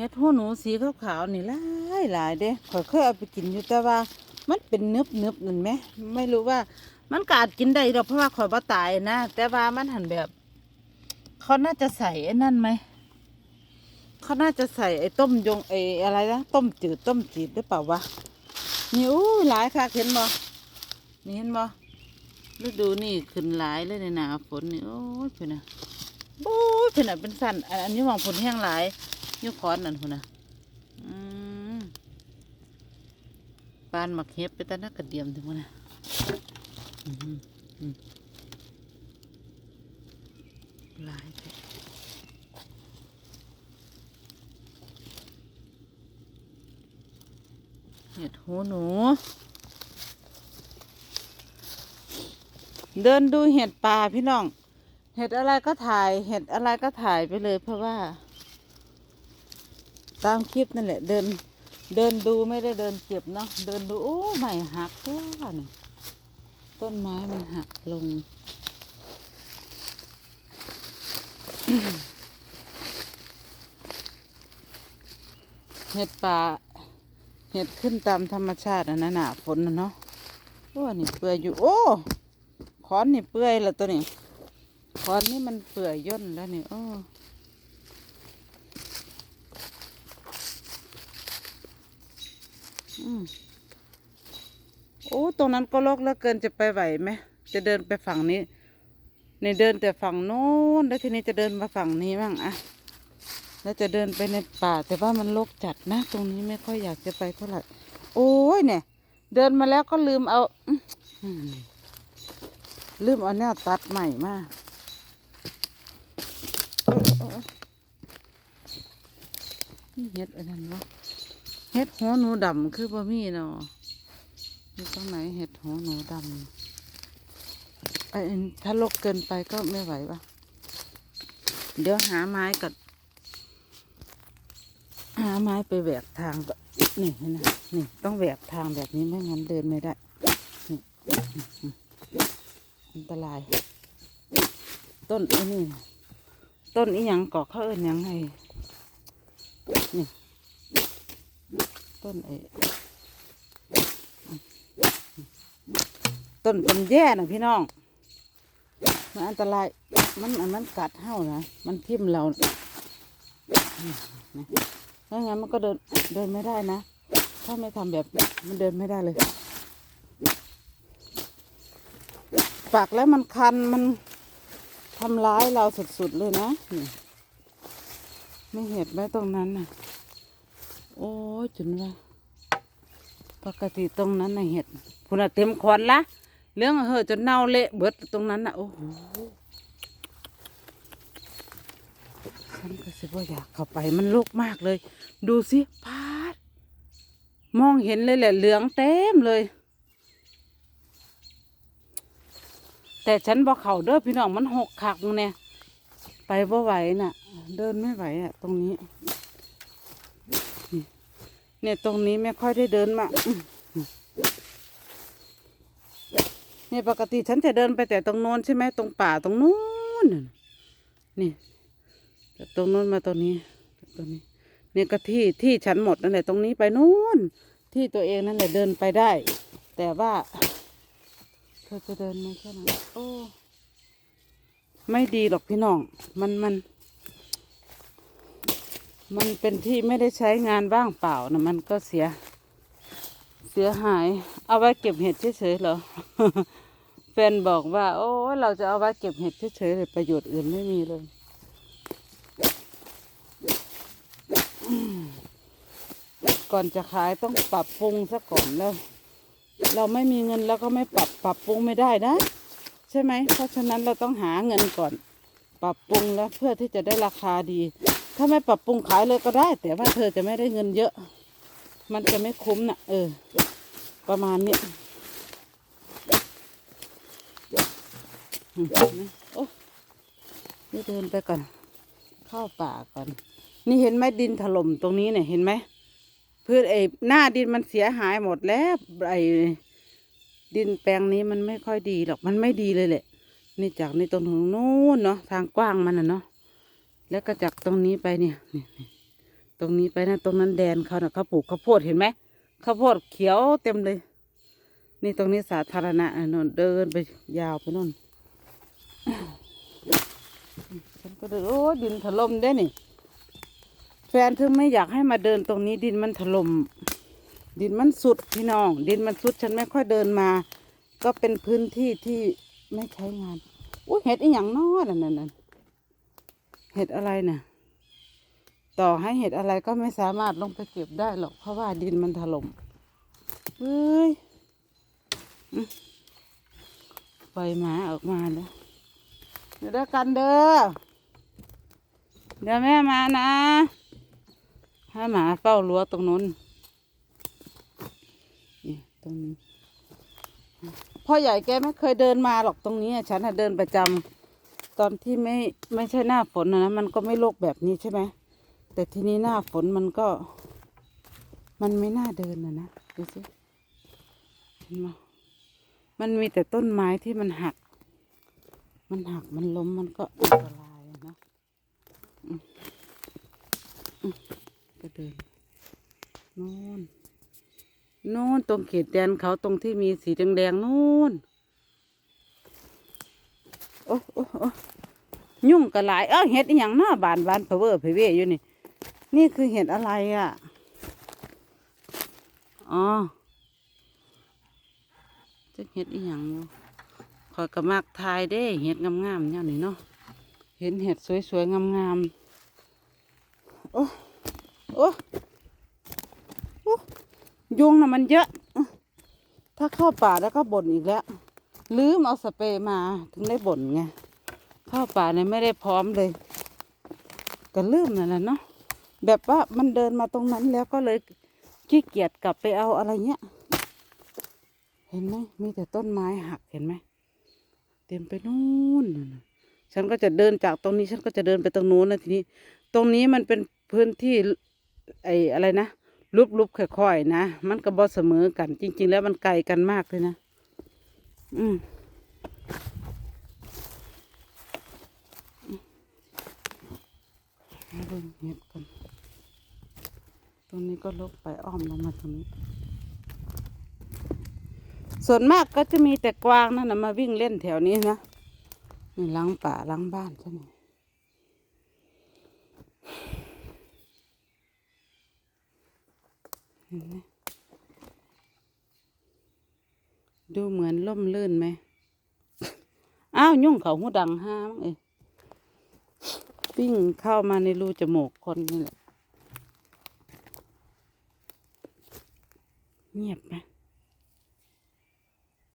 เห็ดหูหนูสีขาวๆนี่หลายหลายเด้ข่อยเคยเอาไปกินอยู่แต่ว่า มันเป็นเนึบนึบๆนั่นไหมไม่รู้ว่า มันกอาจกินได้ดอกเพราะว่าข่อยบ่ตายนะแต่ว่ามันหันแบบเขาน่าจะใส่ไอ้นั่นไหมเขาน่าจะใส่ไอ้ต้มยงไอ้อะไรนะต้มจืดต้มจีดหรือเปล่าวะนี่อู้หลายค่ะเห็นบ่นี่เห็นบ่ฤดูนี่ขึ้นหลายเลยในหนาฝนนี่โอ้ยเพื่อนน่ะโอ้ยเพื่อนน่ะเป็นสันอันนี้มองฝนแห้งหลาย ยุคอนนั่นเพื่อนะปานหมักเห็บไปตานักกระเดียมถึงมันน่ะหลายแท้เห็ดหูหนู เดินดูเห็ดป่าพี่น้อง เห็ดอะไรก็ถ่าย เห็ดอะไรก็ถ่ายไปเลยเพราะว่า ตามคลิปนั่นแหละ เดินเดินดูไม่ได้เดินเก็บเนาะเดินดูโอ้ใหม่หักตัวนี่ต้นไม้มันหักลง เห็ดป่าเห็ดขึ้นตามธรรมชาติอันนั้นน่ะฝนนะเนาะโอ้นี่เปื่อยอยู่ โอ้ขอนนี่เปื่อยแล้วตัวนี้ขอนนี่มันเปื่อยย่นแล้วนี่โอ้อืม โอ้ตรงนั้นก็ลกแล้วเกินจะไปไหวไหมจะเดินไปฝั่งนี้ในเดินแต่ฝั่งโน้นแล้วทีนี้จะเดินมาฝั่งนี้บ้างอะแล้วจะเดินไปในป่า แต่ว่ามันรกจัดนะ ตรงนี้ไม่ค่อยอยากจะไปเท่าไหร่โอ้ยเนี่ย เดินมาแล้วก็ลืมเอาลืมเอาแนวตัดใหม่มาเออเออเออนี่เฮ็ดอันนั้นวะ เฮ็ดหัวหนูดำคือบ่มีเนาะมีตรงไหนเฮ็ดหัวหนูดำไอ้ถ้าลกเกินไปก็ไม่ไหววะเดี๋ยวหาไม้ก่อนหาไม้ไปแหวกทางก่อนนี่นะนี่ต้องแหวกทางแบบนี้ไม่งั้นเดินไม่ได้นี่อันตราย ต้นไอ้นี่น่ะต้นอีหยังก่อเขาเอิ้นหยังไงนี่ ต้นไอ้ต้นเป็นแย่นะพี่น้อง มันอันตราย มันอันมันกัดเห่านะ มันทิ่มเราถ้างั้นมันก็เดินเดินไม่ได้นะ ถ้าไม่ทำแบบนี้มันเดินไม่ได้เลยปากแล้วมันคันมันทำร้ายเราสุดๆเลยนะ ไม่เห็นไหมตรงนั้นน่ะ โอ้ยจนว่าปกติตรงนั้นน่ะเห็ดคุณอะเต็มควันละเรื่องเหอะจนเน่าเละเบิดตรงนั้นน่ะโอ้โหฉันก็สิว่าอยากเข้าไปมันลุกมากเลย ดูสิพาด มองเห็นเลยแหละเหลืองเต็มเลย แต่ฉันบอกเขาเด้อพี่น้องมันหกขักเนี่ยไปบ่ไหวน่ะ เดินไม่ไหวอะ ตรงนี้ เนี่ยตรงนี้ไม่ค่อยได้เดินมาเนี่ยปกติฉันจะเดินไปแต่ตรงโน้นใช่ไหมตรงป่าตรงนู้นน่ะนี่แต่ตรงโน้นมาตรงนี้ตรงนี้ เนี่ยก็ที่ที่ฉันหมดนั่นแหละตรงนี้ไปนู้นที่ตัวเองนั่นแหละเดินไปได้ แต่ว่าเธอจะเดินมาแค่ไหนโอ้ไม่ดีหรอกพี่น้อง มันมัน มันเป็นที่ไม่ได้ใช้งานว่างเปล่านะมันก็เสีย เสียหาย เอาไว้เก็บเห็ดเฉยๆเหรอแฟนบอกว่า โอ้เราจะเอาไว้เก็บเห็ดเฉยๆเลยประโยชน์อื่นไม่มีเลยก่อนจะขายต้องปรับปรุงซะก่อนแล้ว เราไม่มีเงินแล้วก็ไม่ปรับปรับปรุงไม่ได้นะ ใช่ไหมเพราะฉะนั้นเราต้องหาเงินก่อน ปรับปรุงแล้วเพื่อที่จะได้ราคาดี ถ้าไม่ปรับปรุงขายเลยก็ได้ แต่ว่าเธอจะไม่ได้เงินเยอะ มันจะไม่คุ้มนะเออ ประมาณนี้โอ้นี่เดินไปก่อน เข้าป่าก่อน นี่เห็นไหมดินถล่มตรงนี้เนี่ยเห็นไหมพืชไอ้หน้าดินมันเสียหายหมดแล้วไอ้ดินแปลงนี้มันไม่ค่อยดีหรอกมันไม่ดีเลยแหละ นี่จากนี่ตรงถึงนู้นเนาะทางกว้างมันน่ะเนาะ แล้วก็จากตรงนี้ไปเนี่ยนี่ตรงนี้ไปนะตรงนั้นแดนเขาเนะเขาปลูกข้าวโพดเห็นไหมข้าวโพดเขียวเต็มเลย นี่ตรงนี้สาธารณะอะนนเดินไปยาวไปนู่นฉันก็เดินโอ้ดินถล่มได้นี่ แฟนถึงไม่อยากให้มาเดินตรงนี้ดินมันถล่มดินมันสุดพี่น้อง ดินมันสุดฉันไม่ค่อยเดินมา ก็เป็นพื้นที่ที่ไม่ใช้งานอุ้ยเห็ดอีหยังนอนั่นนั่นนั่น เห็ดอะไรน่ะต่อให้เห็ดอะไรก็ไม่สามารถลงไปเก็บได้หรอกเพราะว่าดินมันถล่มเฮ้ยอืมปล่อยหมาออกมาแล้วเดี๋ยวกันเด้อเดี๋ยวแม่มานะให้หมาเฝ้ารั้วตรงนู้นนี่ตรงนี้พ่อใหญ่แกไม่เคยเดินมาหรอกตรงนี้ ฉันเดินประจำ ตอนที่ไม่ไม่ใช่หน้าฝนนะมันก็ไม่โลกแบบนี้ใช่ไหมแต่ทีนี้หน้าฝนมันก็ มันไม่น่าเดินนะนะดูสิเห็นไหมมันมีแต่ต้นไม้ที่มันหัก มันหักมันล้มมันก็อันตรายนะก็เดินโน่นโน่นตรงเขตแดนเขาตรงที่มีสีแดงๆนู่น โอ้โอ้โอ้ยุ่งกระหลายเอ้าเห็ดอหย่างหน้าบานบานเพอเวอร์เพอเวอยู่นี่ นี่คือเห็ดอะไรอะ อ๋อจะเห็ดอีหยังอยู่ขอยกระมักทายเด้เห็ดงามๆเนี่ยนี่เนาะ เห็นเห็ดสวยๆงามๆ โอ้โอ้โอ้ยุงน่ะมันเยอะ ถ้าเข้าป่าแล้วก็บ่นอีกแล้ว ลืมเอาสเปรย์มาถึงได้บ่นไงเข้าป่าเนี่ยไม่ได้พร้อมเลยก็ลืมนั่นแหละเนาะแบบว่ามันเดินมาตรงนั้นแล้วก็เลยขี้เกียจกลับไปเอาอะไรเงี้ย เห็นไหมมีแต่ต้นไม้หักเห็นไหมเต็มไปนู่นน่ะนฉันก็จะเดินจากตรงนี้ฉันก็จะเดินไปตรงนู้นนะทีนี้ ตรงนี้มันเป็นพื้นที่ไอ้อะไรนะลุบๆค่อยๆนะ มันก็บ่เสมอกัน จริง ๆ แล้วมันไกลกันมากเลยนะ อืมมาเบิ่งเห็ดกัน ตรงนี้ก็ลบไปอ้อมลงมาตรงนี้ ส่วนมากก็จะมีแต่กวางนั่นนะมาวิ่งเล่นแถวนี้นะนี่ล้างป่าล้างบ้านใช่ไหมเห็นไหม ดูเหมือนล่มลื่นไหม อ้าวยุ่งเขาหูดังห้ามงเอ้ยวิ่งเข้ามาในรูจมูกคนนี่แหละ เงียบไหม